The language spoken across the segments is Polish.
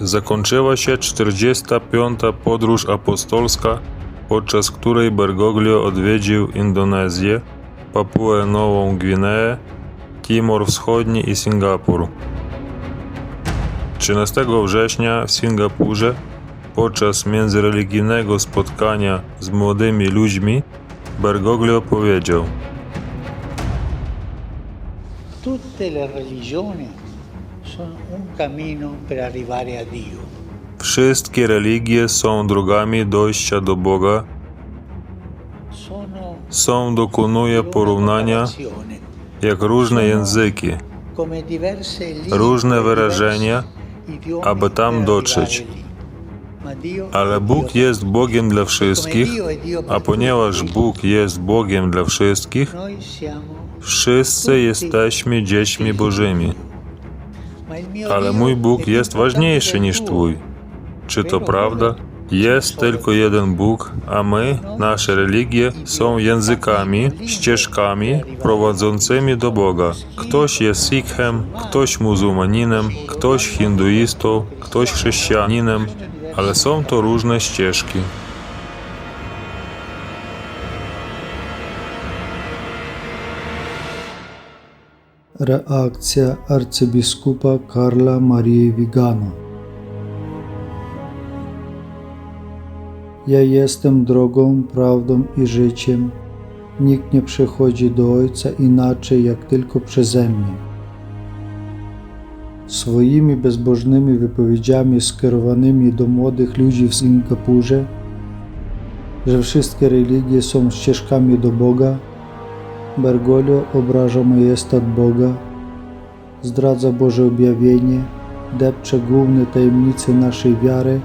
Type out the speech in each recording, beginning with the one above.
zakończyła się 45. podróż apostolska, podczas której Bergoglio odwiedził Indonezję, Papuę Nową Gwineę, Timor Wschodni i Singapur. 13 września w Singapurze podczas międzyreligijnego spotkania z młodymi ludźmi Bergoglio powiedział Tutte le religioni Wszystkie religie są drogami dojścia do Boga, są dokonuje porównania jak różne języki, różne wyrażenia, aby tam dotrzeć. ale Bóg jest Bogiem dla wszystkich, a ponieważ Bóg jest Bogiem dla wszystkich, wszyscy jesteśmy dziećmi Bożymi. Ale mój Bóg jest ważniejszy niż. Twój. Czy to prawda? Jest tylko jeden Bóg, a my, nasze religie, są językami, ścieżkami prowadzącymi do Boga. Ktoś jest Sikhem, ktoś muzułmaninem, ktoś hinduistą, ktoś chrześcijaninem, ale są to różne ścieżki. Reakcja arcybiskupa Karla Marii Vigano. Ja jestem drogą, prawdą i życiem. Nikt nie przychodzi do Ojca inaczej jak tylko przeze mnie. Swoimi bezbożnymi wypowiedziami skierowanymi do młodych ludzi w Singapurze, że wszystkie religie są ścieżkami do Boga, Bergoglio obraża majestat Boga, zdradza Boże objawienie, depcze główne tajemnice naszej wiary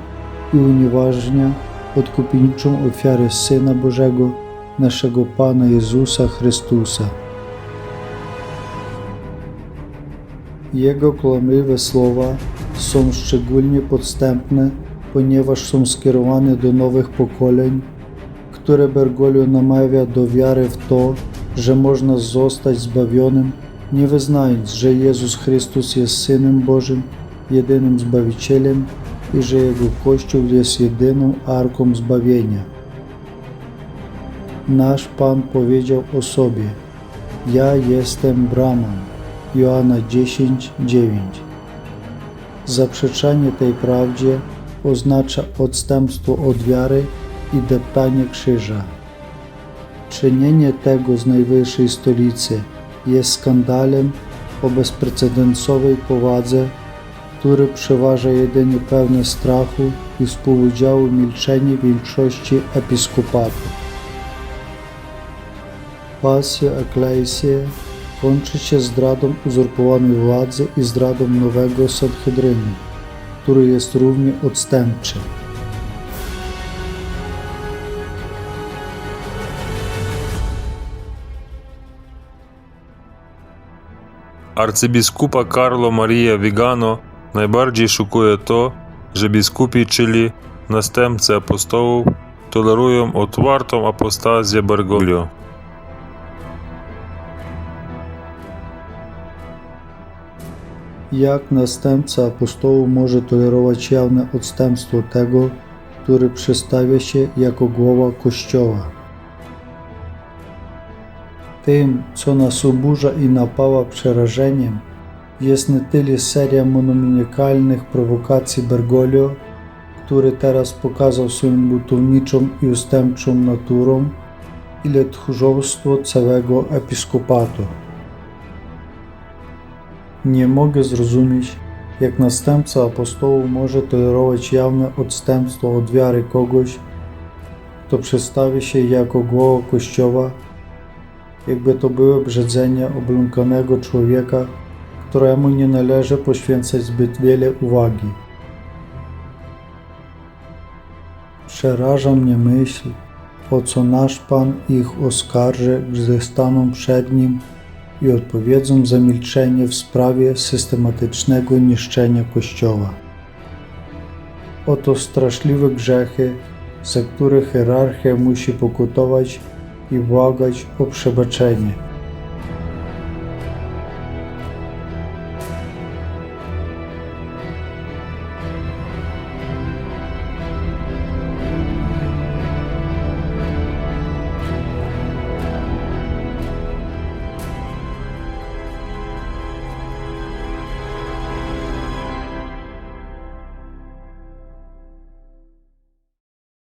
i unieważnia odkupieniczą ofiarę Syna Bożego, naszego Pana Jezusa Chrystusa. Jego kłamliwe słowa są szczególnie podstępne, ponieważ są skierowane do nowych pokoleń, które Bergoglio namawia do wiary w to, że można zostać zbawionym, nie wyznając, że Jezus Chrystus jest Synem Bożym, jedynym Zbawicielem i że Jego Kościół jest jedyną arką zbawienia. Nasz Pan powiedział o sobie: Ja jestem bramą. Joanna 10:9. Zaprzeczanie tej prawdzie oznacza odstępstwo od wiary i deptanie krzyża. Czynienie tego z najwyższej stolicy jest skandalem o bezprecedensowej powadze, który przeważa jedynie pewne strachu i współudziału milczenie większości episkopatu. Pasja Eklezji kończy się zdradą uzurpowanej władzy i zdradą nowego Sanhedrynu, który jest równie odstępczy. Arcybiskupa Carlo Maria Vigano najbardziej szokuje to, że biskupi, czyli następcy apostołów, tolerują otwartą apostazję Bergoglio. Jak następca apostołu może tolerować jawne odstępstwo tego, który przedstawia się jako głowa Kościoła? Tym, co nas oburza i napała przerażeniem, jest nie tyle seria monomaniakalnych prowokacji Bergoglio, który teraz pokazał swoją butowniczą i ustępczą naturą, ile tchórzostwo całego episkopatu. Nie mogę zrozumieć, jak następca apostołu może tolerować jawne odstępstwo od wiary kogoś, kto przedstawia się jako głowa Kościoła, jakby to było brzydzenie obląkanego człowieka, któremu nie należy poświęcać zbyt wiele uwagi. Przeraża mnie myśl, o co nasz Pan ich oskarży, gdy staną przed Nim i odpowiedzą za milczenie w sprawie systematycznego niszczenia Kościoła. Oto straszliwe grzechy, za które hierarchia musi pokutować i błagać o przebaczenie.